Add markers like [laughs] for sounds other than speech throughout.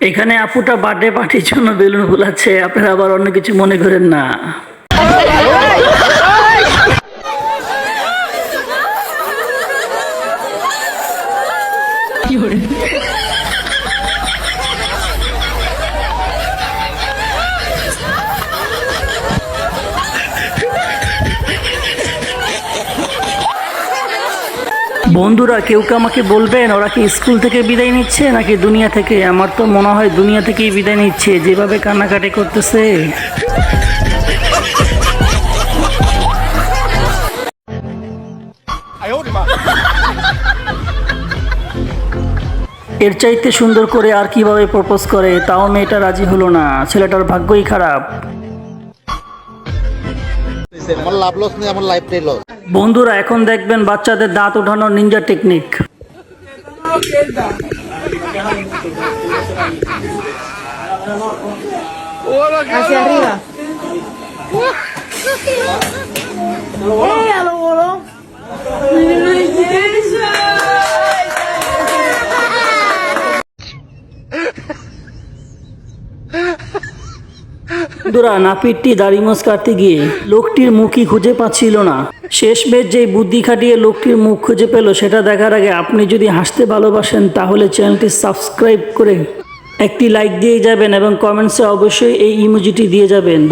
এখানে আপুটা বার্থডে পার্টির জন্য বেলুন ফুলাচ্ছে আপনারা আবার অন্য কিছু মনে করেন না। বন্ধুরা, কেউ কে আমাকে বলবেন? ওরা কি স্কুল থেকে বিদায় নিচ্ছে নাকি দুনিয়া থেকে? আমার তো মনে হয় দুনিয়া থেকেই বিদায় নিচ্ছে। যেভাবে কান্নাকাটি করতেছে। এর চাইতে সুন্দর করে আর কীভাবে প্রপোজ করে, তাও মেয়েটা রাজি হলো না। ছেলেটার ভাগ্যই খারাপ। আমার লাভ লস নেই আমার লাইফটাই লস বন্ধুরা, এখন দেখবেন বাচ্চাদের দাঁত ওঠানোর নিনজা টেকনিক. বন্ধুরা, নাপিতটি দাড়ি মোজ কাটতে গিয়ে লোকটির মুখই খুঁজে পাচ্ছিল না শেষ বেশ যে বুদ্ধি খাটিয়ে লোকটির মুখ খুঁজে পেল, সেটা দেখার আগে আপনি যদি হাসতে ভালোবাসেন, তাহলে চ্যানেলটি সাবস্ক্রাইব করে একটি লাইক দিয়ে যাবেন এবং কমেন্টসে অবশ্যই এই ইমোজিটি দিয়ে যাবেন।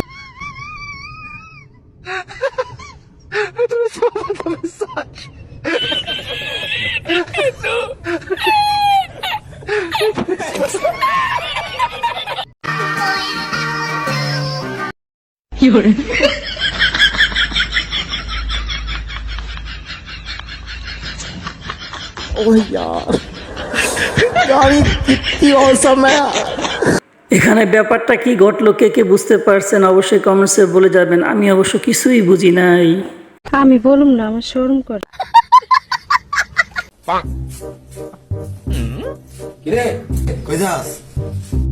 এখানে ব্যাপারটা কি ঘটলো? কে কে বুঝতে পারছেন? অবশ্যই কমেন্টসে বলে যাবেন। আমি অবশ্য কিছুই বুঝি নাই। আমি বলুম না আমার শোরুম করে।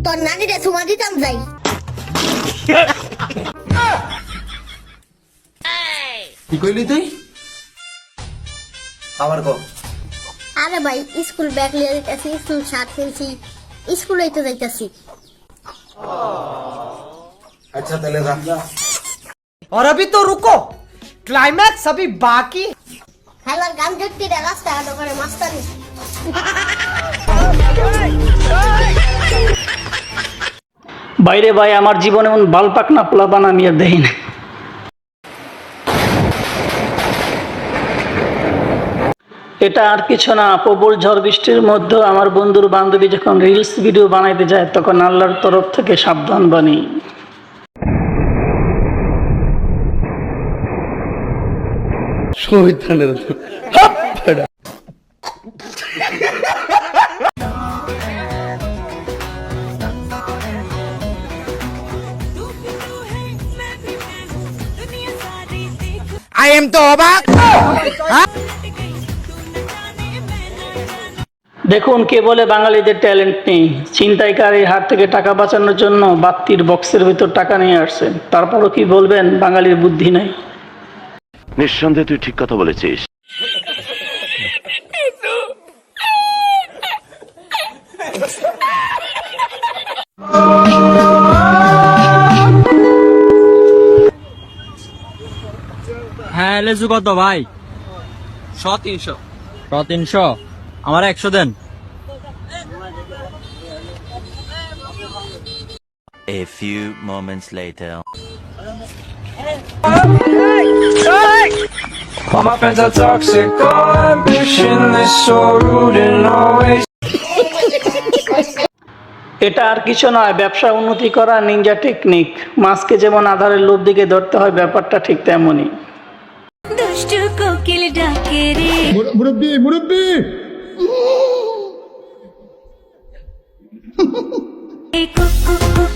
তোর নানিরে তোমার দিতাম যাই। কি কইলি তুই? আবার কম আরে ভাই স্কুল ব্যাগ লিয়ে যাইতাছি স্কুল শার্ট কিনছি স্কুলেই তো যাইতাছি আচ্ছা তাহলে রাখ और अभी तो रुको क्लाइमैक्स अभी बाकी है। খেলার গান দেখতে রে রাস্তা হাঁটো করে মাস্তানি বাইরে ভাই আমার জীবনে এমন বালপাক না পোলাপান আমি আর দেই এটা আর কিছু না প্রবল ঝড় বৃষ্টির মধ্যে আমার বন্ধুর বান্ধবী যখন রিলস ভিডিও বানাইতে যায় তখন আল্লাহর তরফ থেকে সাবধান বানি I am তো অবাক দেখুন কে বলে বাঙালিদের ট্যালেন্ট নেই। ছিনতাইকারীর হাত থেকে টাকা বাঁচানোর জন্য বাত্তির বক্সের ভিতর টাকা নিয়ে আসছেন। তারপরও কি বলবেন বাঙালির বুদ্ধি নেই? নিঃসন্দেহে তুই ঠিক কথা বলেছিস। হ্যাঁ লেজু কত ভাই? শ তিনশো। শ তিনশো? আমার একশো দেন। A few moments later. All my friends are toxic, all ambitionless, so rude and always. এটা আর কিছু নয় ব্যবসা উন্নতি করা নিনজা টেকনিক মাছকে যেমন আধারের লোভ দিকে ধরতে হয় ব্যাপারটা ঠিক তেমনই দুষ্টু কোকিল ডাকে রে মুরব্বি মুরব্বি কুক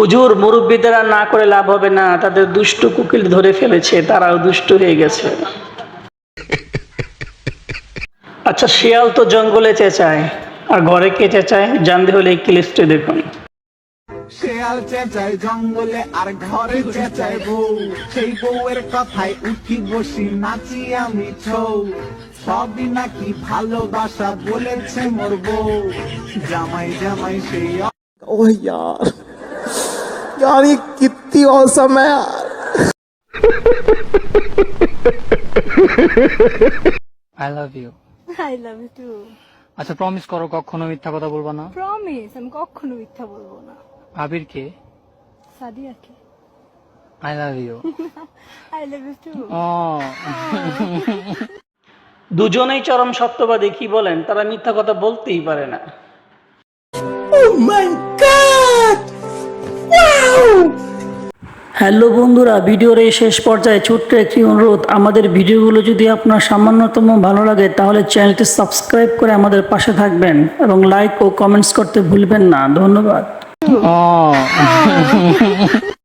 হুজুর মুরব্বী না করে লাভ হবে না তাদের দুষ্ট কুকিল ধরে ফেলেছে তারাও দুষ্ট হয়ে গেছে। আচ্ছা শিয়াল তো জঙ্গলে চেঁচায় আর ঘরে কে চেঁচায়? জানতে হলে এই ক্লিপটি দেখুন। শেয়াল চেঁচায় জঙ্গলে আর ঘরে চেঁচায় বউ। সেই বউয়ের কথায় উঠি বসি নাচি আমি ছৌ। সবই নাকি ভালোবাসা বলেছে মোর বউ। জামাই জামাই সেই ও ইয়ার। यार ये कितनी औसम है यार I love you I love you too আচ্ছা প্রমিস করো কখনো মিথ্যা কথা বলবা না প্রমিস আমি কখনো মিথ্যা বলবো না আবিরকে সাদিয়াকে I love you I love you too ও [laughs] দুজনেই চরম সত্যবাদী কি বলেন তারা মিথ্যা কথা বলতেই পারে না হ্যালো বন্ধুরা, ভিডিওর এই শেষ পর্যায়ে ছোট্ট একটি অনুরোধ। আমাদের ভিডিওগুলো যদি আপনার সামান্যতম ভালো লাগে, তাহলে চ্যানেলটি সাবস্ক্রাইব করে আমাদের পাশে থাকবেন এবং লাইক ও কমেন্টস করতে ভুলবেন না। ধন্যবাদ।